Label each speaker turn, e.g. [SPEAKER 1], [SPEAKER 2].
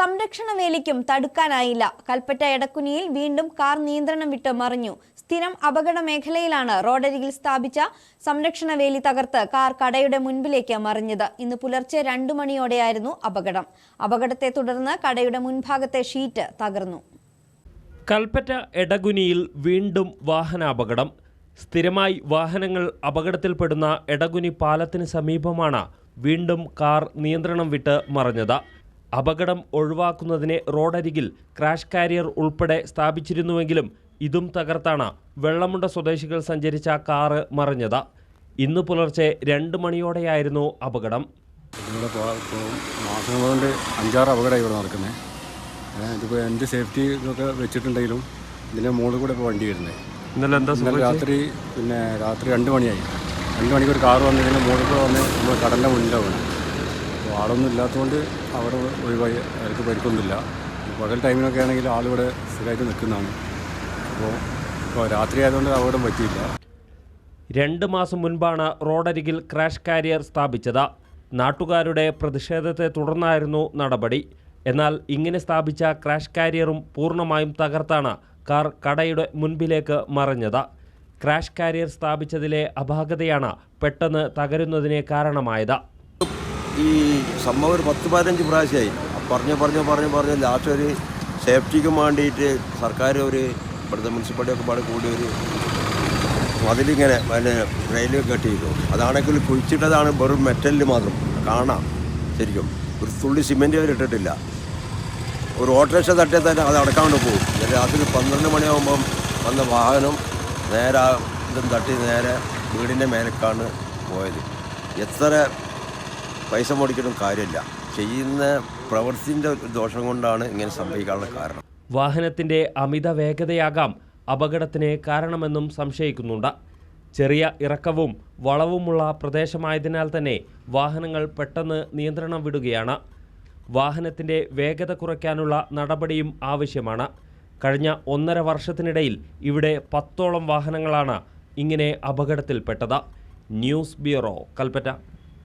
[SPEAKER 1] സംരക്ഷണ വേലിക്കും തടുക്കാനായില്ല. കൽപ്പറ്റ എടക്കുനിയിൽ വീണ്ടും കാർ നിയന്ത്രണം വിട്ട് മറിഞ്ഞു. സ്ഥിരം അപകട മേഖലയിലാണ് റോഡരികിൽ സ്ഥാപിച്ച സംരക്ഷണ വേലി തകർത്ത് കാർ കടയുടെ മുൻപിലേക്ക് മറിഞ്ഞത്. ഇന്ന് പുലർച്ചെ രണ്ടു മണിയോടെയായിരുന്നു അപകടം. അപകടത്തെ തുടർന്ന് കടയുടെ മുൻഭാഗത്തെ ഷീറ്റ് തകർന്നു.
[SPEAKER 2] കൽപ്പറ്റ എടകുനിയിൽ വീണ്ടും വാഹനാപകടം. സ്ഥിരമായി വാഹനങ്ങൾ അപകടത്തിൽപ്പെടുന്ന എടകുനി പാലത്തിന് സമീപമാണ് വീണ്ടും കാർ നിയന്ത്രണം വിട്ട് മറഞ്ഞത്. അപകടം ഒഴിവാക്കുന്നതിന് റോഡരികിൽ ക്രാഷ് കാരിയർ ഉൾപ്പെടെ സ്ഥാപിച്ചിരുന്നുവെങ്കിലും ഇതും തകർത്താണ് വെള്ളമുണ്ട സ്വദേശികൾ സഞ്ചരിച്ച കാറ് മറിഞ്ഞത്. ഇന്ന് പുലർച്ചെ രണ്ട് മണിയോടെയായിരുന്നു അപകടം.
[SPEAKER 3] മാസങ്ങൾ കൊണ്ട് അഞ്ചാറ് അപകടമാണ് ഇവിടെ നടക്കുന്നത് ഇതിപ്പോൾ എന്റെ സേഫ്റ്റി ഇതൊക്കെ വെച്ചിട്ടുണ്ടെങ്കിലും ഇതിന്റെ മുകളിൽ കൂടെ ഇപ്പോൾ വണ്ടി വരുന്നത്
[SPEAKER 2] ഇന്നലെ എന്താ
[SPEAKER 3] ഇന്നലെ രാത്രി പിന്നെ രാത്രി രണ്ട് മണിയായി. രണ്ട് മണിക്ക് ഒരു കാറ് വന്നതിന്റെ മുകളിൽ കൂടെ വന്ന് നമ്മൾ കടലിന്റെ മുന്നിലാണ് ആളൊന്നും ഇല്ലാത്തതുകൊണ്ട് അവിടെ ഒഴിവായി അവർക്ക് പരിക്കൊന്നുമില്ല. പകൽ ടൈമിനൊക്കെ ആണെങ്കിൽ ആളിവിടെ സ്ഥിരമായിട്ട് നിൽക്കുന്നതാണ്. അപ്പോൾ ഇപ്പോൾ രാത്രി ആയതുകൊണ്ട് അപകടം പറ്റിയില്ല.
[SPEAKER 2] രണ്ട് മാസം മുൻപാണ് റോഡരികിൽ ക്രാഷ് കാരിയർ സ്ഥാപിച്ചത്. നാട്ടുകാരുടെ പ്രതിഷേധത്തെ തുടർന്നായിരുന്നു നടപടി. എന്നാൽ ഇങ്ങനെ സ്ഥാപിച്ച ക്രാഷ് കാരിയറും പൂർണമായും തകർത്താണ് കാർ കടയുടെ മുൻപിലേക്ക് മറിഞ്ഞത്. ക്രാഷ് കാരിയർ സ്ഥാപിച്ചതിലെ അപാകതയാണ് പെട്ടെന്ന് തകരുന്നതിന് കാരണമായത്.
[SPEAKER 4] ഈ സംഭവം ഒരു പത്ത് പതിനഞ്ച് പ്രാവശ്യമായി. പറഞ്ഞു പറഞ്ഞു പറഞ്ഞു പറഞ്ഞു ലാസ്റ്റ് ഒരു സേഫ്റ്റിക്കും വേണ്ടിയിട്ട് സർക്കാർ ഒരു ഇവിടുത്തെ മുനിസിപ്പാലിറ്റി ഒക്കെ പാടെ കൂടി ഒരു അതിലിങ്ങനെ പിന്നെ റെയിൽവേ കെട്ടിയിരുന്നു അതാണെങ്കിൽ കുഴിച്ചിട്ടതാണ് വെറും മെറ്റലിൽ മാത്രം. കാണാം. ശരിക്കും. ഒരു തുള്ളി സിമെന്റ് അവർ ഇട്ടിട്ടില്ല. ഒരു ഓട്ടോറിക്ഷ തട്ടിയാൽ തന്നെ അത് അടക്കാണ്ട് പോകും. രാത്രി പന്ത്രണ്ട് മണിയാകുമ്പം വന്ന വാഹനം നേരെ ഇതും തട്ടി നേരെ വീടിന്റെ മേലേക്കാണ് പോയത്. എത്ര പൈസ മേടിക്കണം കാര്യമില്ല. ചെയ്യുന്ന പ്രവൃത്തിന്റെ ദോഷം കൊണ്ടാണ് ഇങ്ങനെ സംഭവിക്കാനുള്ള കാരണം.
[SPEAKER 2] വാഹനത്തിന്റെ അമിത വേഗതയാകാം അപകടത്തിന് കാരണമെന്നും സംശയിക്കുന്നുണ്ട്. ചെറിയ ഇറക്കവും വളവുമുള്ള പ്രദേശമായതിനാൽ തന്നെ വാഹനങ്ങൾ പെട്ടെന്ന് നിയന്ത്രണം വിടുകയാണ്. വാഹനത്തിന്റെ വേഗത കുറയ്ക്കാനുള്ള നടപടിയും ആവശ്യമാണ്. കഴിഞ്ഞ ഒന്നര വർഷത്തിനിടയിൽ ഇവിടെ പത്തോളം വാഹനങ്ങളാണ് ഇങ്ങനെ അപകടത്തിൽപ്പെട്ടത്. News bureau Kalpetta.